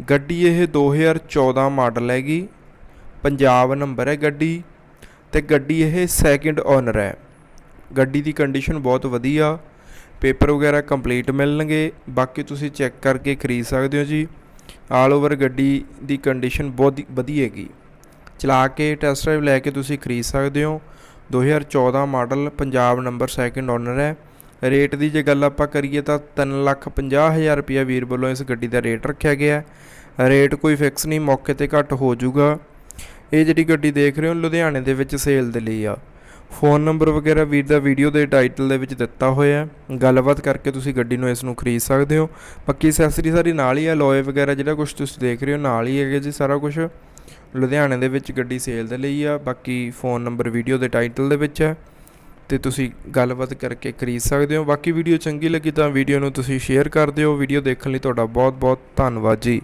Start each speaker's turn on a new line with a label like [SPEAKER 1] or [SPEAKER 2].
[SPEAKER 1] ਗੱਡੀ ਇਹ 2014 ਮਾਡਲ ਹੈਗੀ, ਪੰਜਾਬ ਨੰਬਰ ਹੈ ਗੱਡੀ ਤੇ ਗੱਡੀ ਇਹ ਸੈਕਿੰਡ ਓਨਰ ਹੈ। ਗੱਡੀ ਦੀ ਕੰਡੀਸ਼ਨ ਬਹੁਤ ਵਧੀਆ ਪੇਪਰ ਵਗੈਰਾ ਕੰਪਲੀਟ ਮਿਲਣਗੇ, ਬਾਕੀ ਤੁਸੀਂ ਚੈੱਕ ਕਰਕੇ ਖਰੀਦ ਸਕਦੇ ਹੋ ਜੀ। ਆਲ ਓਵਰ ਗੱਡੀ ਦੀ ਕੰਡੀਸ਼ਨ ਬਹੁਤ ਵਧੀਆ ਹੈਗੀ। ਚਲਾ ਕੇ ਟੈਸਟ ਡਰਾਈਵ ਲੈ ਕੇ ਤੁਸੀਂ ਖਰੀਦ ਸਕਦੇ ਹੋ। 2014 model, Punjab number second owner ਹੈ। ਰੇਟ ਦੀ ਜੇ ਗੱਲ ਆਪਾਂ ਕਰੀਏ ਤਾਂ 350000 ਰੁਪਇਆ ਵੀਰ ਵੱਲੋਂ ਇਸ ਗੱਡੀ ਦਾ ਰੇਟ ਰੱਖਿਆ ਗਿਆ ਰੇਟ ਕੋਈ ਫਿਕਸ ਨਹੀਂ, ਮੌਕੇ ਤੇ ਘੱਟ ਹੋ ਜਾਊਗਾ। ਇਹ ਜਿਹੜੀ ਗੱਡੀ ਦੇਖ ਰਹੇ ਹੋ, ਲੁਧਿਆਣੇ ਦੇ ਵਿੱਚ ਸੇਲ ਦੇ ਲਈ ਆ। ਫੋਨ ਨੰਬਰ ਵਗੈਰਾ ਵੀਰ ਦਾ ਵੀਡੀਓ ਦੇ ਟਾਈਟਲ ਦੇ ਵਿੱਚ ਦਿੱਤਾ ਹੋਇਆ ਹੈ। ਗੱਲਬਾਤ ਕਰਕੇ ਤੁਸੀਂ ਗੱਡੀ ਨੂੰ ਇਸ ਨੂੰ ਖਰੀਦ ਸਕਦੇ ਹੋ। ਬਾਕੀ ਅਸੈਸਰੀ ਸਾਰੀ ਨਾਲ ਹੀ ਆ ਲੋਏ ਵਗੈਰਾ ਜਿਹੜਾ ਕੁਝ ਤੁਸੀਂ ਦੇਖ ਰਹੇ ਹੋ, ਨਾਲ ਹੀ ਹੈਗਾ ਜੀ ਸਾਰਾ ਕੁਝ ਲੁਧਿਆਣੇ ਦੇ ਵਿੱਚ ਗੱਡੀ ਸੇਲ ਦੇ ਲਈ ਆ, ਬਾਕੀ ਫੋਨ ਨੰਬਰ ਵੀਡੀਓ ਦੇ ਟਾਈਟਲ ਦੇ ਵਿੱਚ ਹੈ। ਤੇ ਤੁਸੀਂ ਗੱਲਬਾਤ ਕਰਕੇ ਖਰੀਦ ਸਕਦੇ ਹੋ। ਬਾਕੀ ਵੀਡੀਓ ਚੰਗੀ ਲੱਗੀ ਤਾਂ ਵੀਡੀਓ ਨੂੰ ਤੁਸੀਂ ਸ਼ੇਅਰ ਕਰ ਦਿਓ। ਵੀਡੀਓ ਦੇਖਣ ਲਈ ਤੁਹਾਡਾ ਬਹੁਤ ਬਹੁਤ ਧੰਨਵਾਦ ਜੀ।